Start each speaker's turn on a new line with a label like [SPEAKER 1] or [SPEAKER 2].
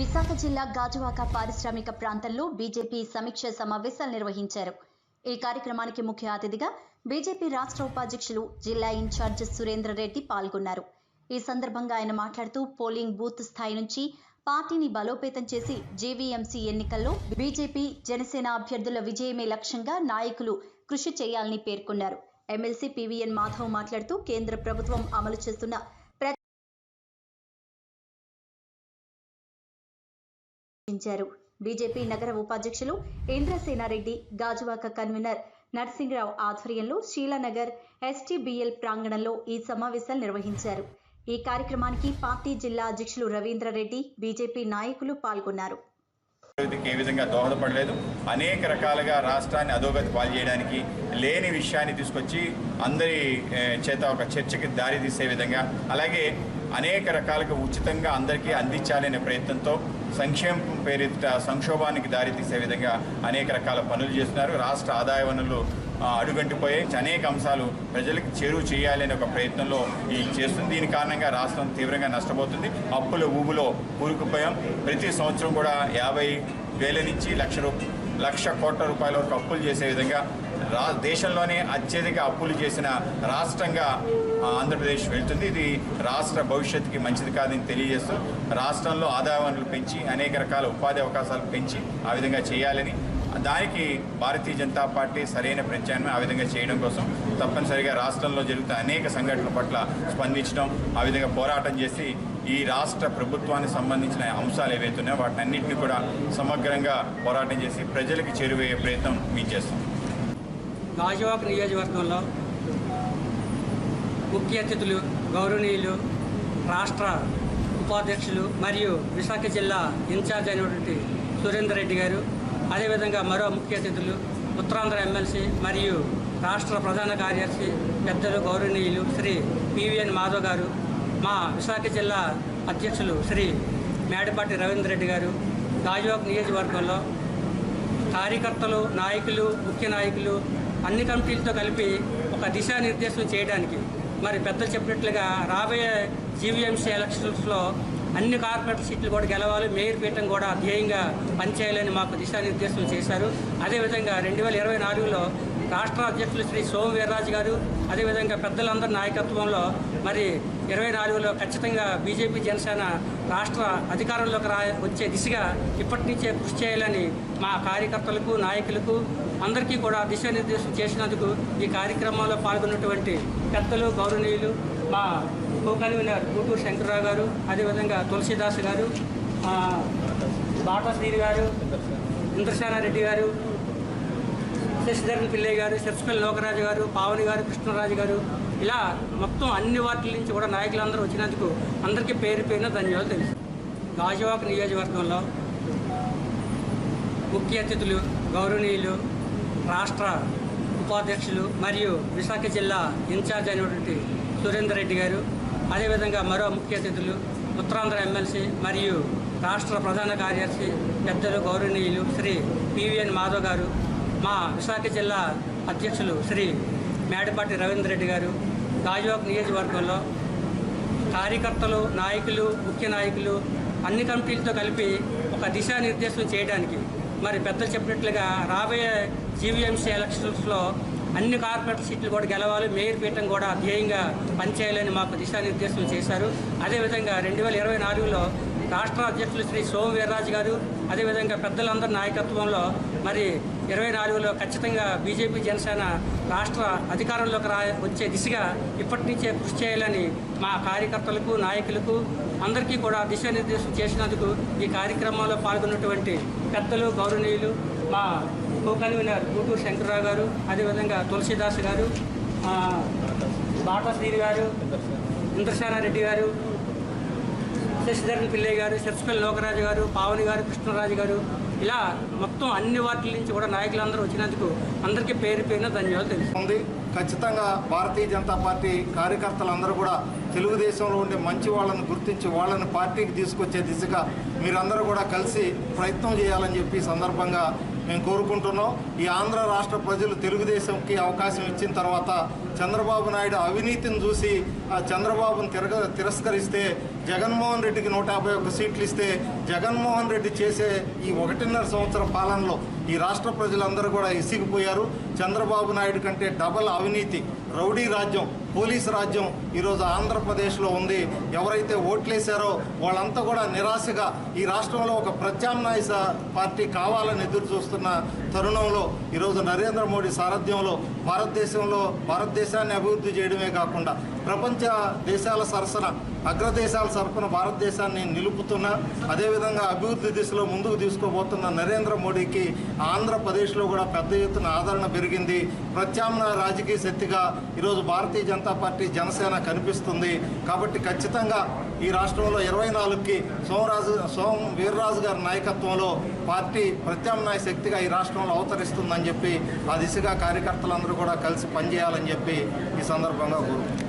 [SPEAKER 1] విశాఖ జిల్లా గాజువాక పారిశ్రామిక ప్రాంతంలో బీజేపీ సమీక్ష సమావేశాలు నిర్వహించారు. ఈ కార్యక్రమానికి ముఖ్య అతిథిగా బీజేపీ రాష్ట్ర ఉపాధ్యక్షులు జిల్లా ఇన్ఛార్జ్ సురేంద్ర రెడ్డి పాల్గొన్నారు. ఈ సందర్భంగా ఆయన మాట్లాడుతూ పోలింగ్ బూత్ స్థాయి నుంచి పార్టీని బలోపేతం చేసి జేవీఎంసీ ఎన్నికల్లో బీజేపీ జనసేన అభ్యర్థుల విజయమే లక్ష్యంగా నాయకులు కృషి చేయాలని పేర్కొన్నారు. ఎమ్మెల్సీ పీవీఎన్ మాధవ్ మాట్లాడుతూ కేంద్ర ప్రభుత్వం అమలు చేస్తున్న ప్ర బీజేపీ నగర ఉపాధ్యక్షులు ఇంద్రసేనారెడ్డి గాజువాక కన్వీనర్ నర్సింగరావు ఆధ్వర్యంలో శీలానగర్ ఎస్టీబీఎల్ ప్రాంగణంలో ఈ సమావేశాలు నిర్వహించారు. ఈ కార్యక్రమానికి పార్టీ జిల్లా అధ్యక్షులు రవీంద్రరెడ్డి బీజేపీ నాయకులు పాల్గొన్నారు.
[SPEAKER 2] అభివృద్ధికి ఏ విధంగా దోహదపడలేదు. అనేక రకాలుగా రాష్ట్రాన్ని అధోగతి పాలు చేయడానికి లేని విషయాన్ని తీసుకొచ్చి అందరి చేత ఒక చర్చకి దారి తీసే విధంగా అలాగే అనేక రకాలుగా ఉచితంగా అందరికీ అందించాలనే ప్రయత్నంతో సంక్షేమం పేరిట సంక్షోభానికి దారితీసే విధంగా అనేక రకాల పనులు చేస్తున్నారు. రాష్ట్ర ఆదాయ వనరులు అడుగంటిపోయే అడుగంటిపోయాయి. అనేక అంశాలు ప్రజలకు చేరువ చేయాలనే ఒక ప్రయత్నంలో ఈ చేస్తుంది. దీని కారణంగా రాష్ట్రం తీవ్రంగా నష్టపోతుంది. అప్పుల ఊబులో కూరుకుపోయాం. ప్రతి సంవత్సరం కూడా యాభై వేల నుంచి లక్ష రూ లక్ష కోట్ల రూపాయల వరకు అప్పులు చేసే విధంగా రా దేశంలోనే అత్యధిక అప్పులు చేసిన రాష్ట్రంగా ఆంధ్రప్రదేశ్ వెళ్తుంది. ఇది రాష్ట్ర భవిష్యత్తుకి మంచిది కాదని తెలియజేస్తూ రాష్ట్రంలో ఆదాయ వనరులు పెంచి అనేక రకాల ఉపాధి అవకాశాలు పెంచి ఆ విధంగా చేయాలని దానికి భారతీయ జనతా పార్టీ సరైన ప్రత్యామ్నాయం ఆ విధంగా చేయడం కోసం తప్పనిసరిగా రాష్ట్రంలో జరుగుతున్న అనేక సంఘటనల పట్ల స్పందించడం ఆ విధంగా పోరాటం చేసి ఈ రాష్ట్ర ప్రభుత్వానికి సంబంధించిన అంశాలు ఏవైతే ఉన్నాయో వాటిని అన్నింటినీ కూడా సమగ్రంగా పోరాటం చేసి ప్రజలకు చేరువయ్యే ప్రయత్నం మేము చేస్తాం
[SPEAKER 3] గాజువాక నియోజకవర్గంలో ముఖ్య అతిథులు గౌరవనీయులు రాష్ట్ర ఉపాధ్యక్షులు మరియు విశాఖ జిల్లా ఇన్ఛార్జ్ అయినటువంటి సురేందర్ రెడ్డి గారు అదేవిధంగా మరో ముఖ్య అతిథులు ఉత్తరాంధ్ర ఎమ్మెల్సీ మరియు రాష్ట్ర ప్రధాన కార్యదర్శి పెద్దలు గౌరవనీయులు శ్రీ పివిఎన్ మాధవ్ గారు మా విశాఖ జిల్లా అధ్యక్షులు శ్రీ మేడపాటి రవీంద్ర రెడ్డి గారు గాజువాక్ నియోజకవర్గంలో కార్యకర్తలు నాయకులు ముఖ్య నాయకులు అన్ని కమిటీలతో కలిపి ఒక దిశానిర్దేశం చేయడానికి మరి పెద్దలు చెప్పినట్లుగా రాబోయే జీవీఎంసీ ఎలక్షన్స్లో అన్ని కార్పొరేట్ సీట్లు కూడా గెలవాలి మేయర్ పీఠం కూడా ధ్యేయంగా పనిచేయాలని మాకు దిశానిర్దేశం చేశారు. అదేవిధంగా రెండు వేల ఇరవై నాలుగులో రాష్ట్ర అధ్యక్షులు శ్రీ సోము వీర్రాజు గారు అదేవిధంగా పెద్దలందరి నాయకత్వంలో మరి ఇరవై నాలుగులో ఖచ్చితంగా బీజేపీ జనసేన రాష్ట్ర అధికారంలోకి రా వచ్చే దిశగా ఇప్పటి నుంచే కృషి చేయాలని మా కార్యకర్తలకు నాయకులకు అందరికీ కూడా దిశానిర్దేశం చేసినందుకు ఈ కార్యక్రమంలో పాల్గొన్నటువంటి పెద్దలు గౌరవనీయులు మా కో కన్వీనర్ గూటూరు శంకర్రావు గారు అదేవిధంగా తులసీదాస్ గారు బాటా శ్రీ గారు ఇంద్రసేనారెడ్డి గారు శశిధరన్ పిల్లయ్య గారు చర్చపల్లి లోకరాజు గారు పావని గారు కృష్ణరాజు గారు ఇలా మొత్తం అన్ని వార్డుల నుంచి కూడా నాయకులందరూ వచ్చినందుకు అందరికీ పేరు పేరున ధన్యవాదాలు తెలుసు. గాజువాక నియోజకవర్గంలో ముఖ్య అతిథులు గౌరవనీయులు రాష్ట్ర ఉపాధ్యక్షులు మరియు విశాఖ జిల్లా ఇన్ఛార్జ్ అయినటువంటి సురేందర్ రెడ్డి గారు అదేవిధంగా మరో ముఖ్య అతిథులు ఉత్తరాంధ్ర ఎమ్మెల్సీ మరియు రాష్ట్ర ప్రధాన కార్యదర్శి పెద్దలు గౌరవనీయులు శ్రీ పివిఎన్ మాధవ్ గారు మా విశాఖ జిల్లా అధ్యక్షులు శ్రీ మేడపాటి రవీంద్ర రెడ్డి గారు గాజువాక్ నియోజకవర్గంలో కార్యకర్తలు నాయకులు ముఖ్య నాయకులు అన్ని కమిటీలతో కలిపి ఒక దిశానిర్దేశం చేయడానికి మరి పెద్దలు చెప్పినట్లుగా రాబోయే జీవీఎంసీ ఎలక్షన్స్లో అన్ని కార్పొరేట్ సీట్లు కూడా గెలవాలి మేయర్ పీఠం కూడా ధ్యేయంగా పనిచేయాలని మాకు దిశానిర్దేశం చేశారు. అదేవిధంగా రెండు వేల ఇరవై నాలుగులో రాష్ట్ర అధ్యక్షులు శ్రీ సోము వీర్రాజు గారు అదేవిధంగా పెద్దలందరి నాయకత్వంలో మరి ఇరవై నాలుగులో ఖచ్చితంగా బీజేపీ జనసేన రాష్ట్ర అధికారంలోకి రా వచ్చే దిశగా ఇప్పటి నుంచే కృషి చేయాలని మా కార్యకర్తలకు నాయకులకు అందరికీ కూడా దిశానిర్దేశం చేసినందుకు ఈ కార్యక్రమంలో పాల్గొన్నటువంటి పెద్దలు గౌరవనీయులు మా కో కన్వీనర్ గూటూరు శంకర్రావు గారు అదేవిధంగా తులసిదాస్ గారు బాట బాటా శ్రీని గారు ఇంద్రసేనారెడ్డి గారు శశిధరన్ పిల్లయ్య గారు చర్చపల్లి లోకరాజు గారు పావని గారు కృష్ణరాజు గారు ఇలా మొత్తం అన్ని వార్డుల నుంచి కూడా నాయకులందరూ వచ్చినందుకు అందరికీ పేరు పేరున ధన్యవాదాలు
[SPEAKER 4] తెలుస్తుంది ఖచ్చితంగా భారతీయ జనతా పార్టీ కార్యకర్తలందరూ కూడా తెలుగుదేశంలో ఉండే మంచి వాళ్ళని గుర్తించి వాళ్ళని పార్టీకి తీసుకొచ్చే దిశగా మీరందరూ కూడా కలిసి ప్రయత్నం చేయాలని చెప్పి సందర్భంగా మేము కోరుకుంటున్నాం. ఈ ఆంధ్ర రాష్ట్ర ప్రజలు తెలుగుదేశంకి అవకాశం ఇచ్చిన తర్వాత చంద్రబాబు నాయుడు అవినీతిని చూసి ఆ చంద్రబాబును తిరగ తిరస్కరిస్తే జగన్మోహన్ రెడ్డికి నూట యాభై ఒక్క సీట్లు ఇస్తే జగన్మోహన్ రెడ్డి చేసే ఈ ఒకటిన్నర సంవత్సర పాలనలో ఈ రాష్ట్ర ప్రజలందరూ కూడా ఇసిగిపోయారు. చంద్రబాబు నాయుడు కంటే డబల్ అవినీతి రౌడీ రాజ్యం పోలీస్ రాజ్యం ఈరోజు ఆంధ్రప్రదేశ్లో ఉంది. ఎవరైతే ఓట్లేశారో వాళ్ళంతా కూడా నిరాశగా ఈ రాష్ట్రంలో ఒక ప్రత్యామ్నాయ పార్టీ కావాలని ఎదురు చూస్తున్న తరుణంలో ఈరోజు నరేంద్ర మోడీ సారథ్యంలో భారతదేశంలో భారతదేశాన్ని అభివృద్ధి చేయడమే కాకుండా ప్రపంచ దేశాల సరసన అగ్రదేశాల సరఫున భారతదేశాన్ని నిలుపుతున్న అదేవిధంగా అభివృద్ధి దిశలో ముందుకు తీసుకోబోతున్న నరేంద్ర మోడీకి ఆంధ్రప్రదేశ్లో కూడా పెద్ద ఎత్తున ఆదరణ పెరిగింది. ప్రత్యామ్నాయ రాజకీయ శక్తిగా ఈరోజు భారతీయ జనతా పార్టీ జనసేన కనిపిస్తుంది. కాబట్టి ఖచ్చితంగా ఈ రాష్ట్రంలో ఇరవై నాలుగుకి సోమరాజు సోమ వీర్రాజు గారి నాయకత్వంలో పార్టీ ప్రత్యామ్నాయ శక్తిగా ఈ రాష్ట్రంలో అవతరిస్తుందని చెప్పి ఆ దిశగా కార్యకర్తలందరూ కూడా కలిసి పనిచేయాలని చెప్పి ఈ సందర్భంగా కోరుకుంటున్నాను